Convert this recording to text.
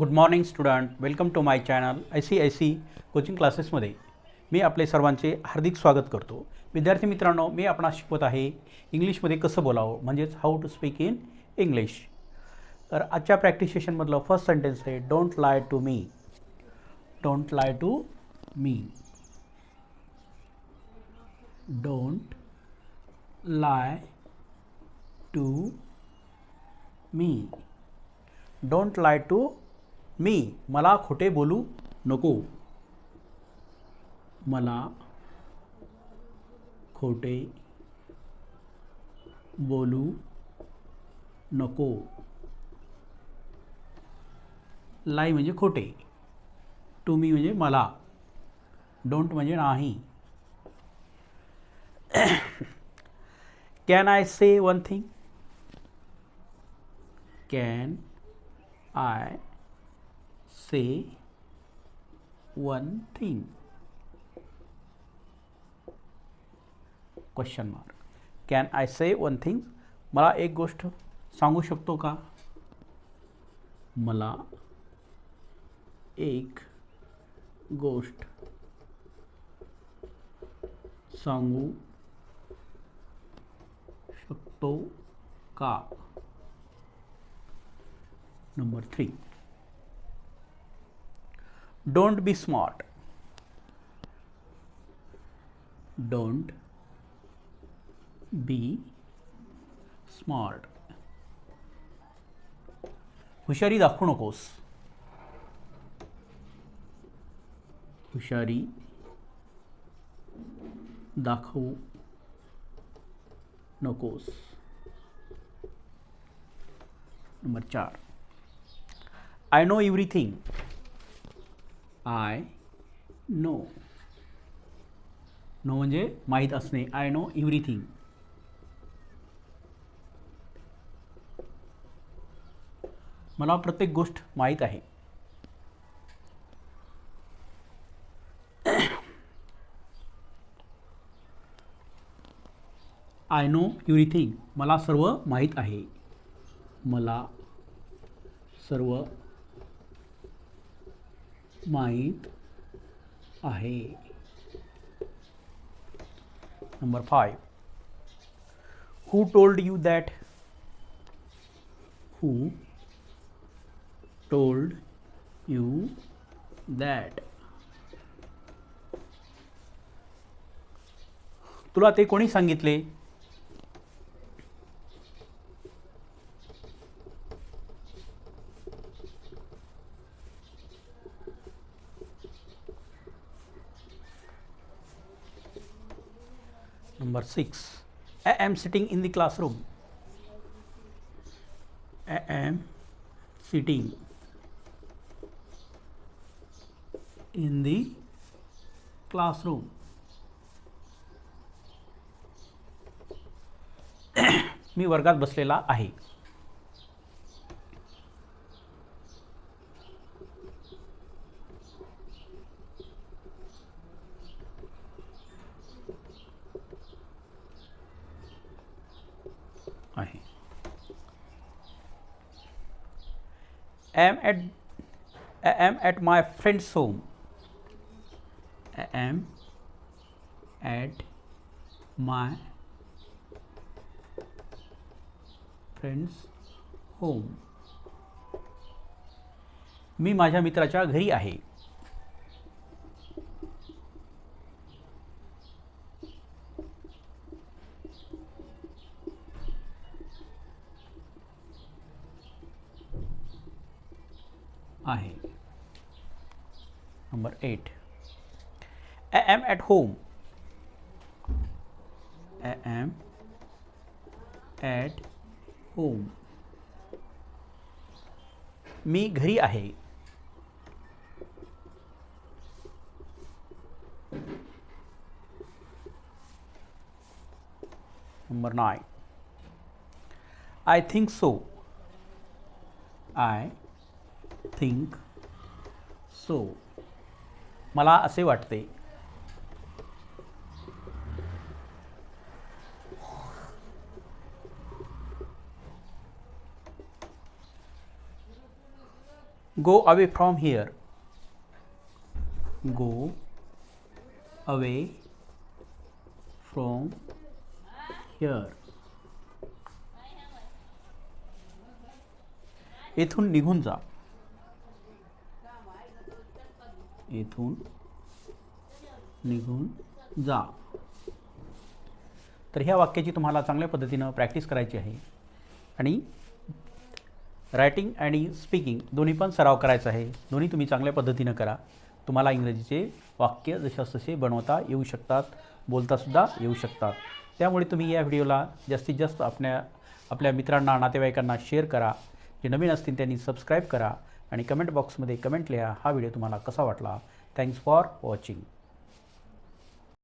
Good morning student welcome to my channel I C I C coaching क्लासेसमध्ये मी आपले सर्वांचे हार्दिक स्वागत करतो. विद्यार्थी मित्रांनो मी आपणास शिकवत आहे इंग्लिशमध्ये कसं बोलावं म्हणजेच how to speak in English तर आजच्या प्रॅक्टिस सेशनमधलं फर्स्ट सेंटेन्स आहे don't lie to me don't lie to me don't lie to me don't lie to me मला खोटे बोलू नको. मला खोटे बोलू नको. लाई म्हणजे खोटे. टू मी म्हणजे मला. डोंट म्हणजे नाही. Can I say one thing can I say one thing question mark can I say one thing मला एक गोष्ट सांगू शकतो का? मला एक गोष्ट सांगू शकतो का? Number three don't be smart don't be smart हुशारी दाखवू नकोस. हुशारी दाखवू नकोस. नंबर चार. I know everything I know. Know म्हणजे माहीत असणे. I know everything. मला प्रत्येक गोष्ट माहीत आहे. I know everything. मला सर्व माहीत आहे. मला सर्व माहीत आहे. Number five who told you that who told you that तुला ते कोणी सांगितले? Number 6 I am sitting in the classroom. I am sitting in the classroom. मी वर्गात बसलेला आहे am at I am at my friend's home. I am at my friend's home. मी माझ्या मित्राच्या घरी आहे आहे. Number eight I am at home I am at home मी घरी आहे. Number nine I think so I think so मला असे वाटते. Go away from here go away from here येथून निघून जा. येथून निघून जा. तर ह्या वाक्याची तुम्हाला चांगल्या पद्धतीनं प्रॅक्टिस करायची आहे. आणि रायटिंग आणि स्पीकिंग दोन्ही पण सराव करायचा आहे. दोन्ही तुम्ही चांगल्या पद्धतीनं करा. तुम्हाला इंग्रजीचे वाक्य जशास तसे बनवता येऊ शकतात बोलतासुद्धा येऊ शकतात. त्यामुळे तुम्ही या व्हिडिओला जास्तीत जास्त आपल्या आपल्या मित्रांना नातेवाईकांना शेअर करा. जे नवीन असतील त्यांनी सबस्क्राईब करा. आणि कमेंट बॉक्समध्ये कमेंट लिहा हा व्हिडिओ तुम्हाला कसा वाटला. Thanks for watching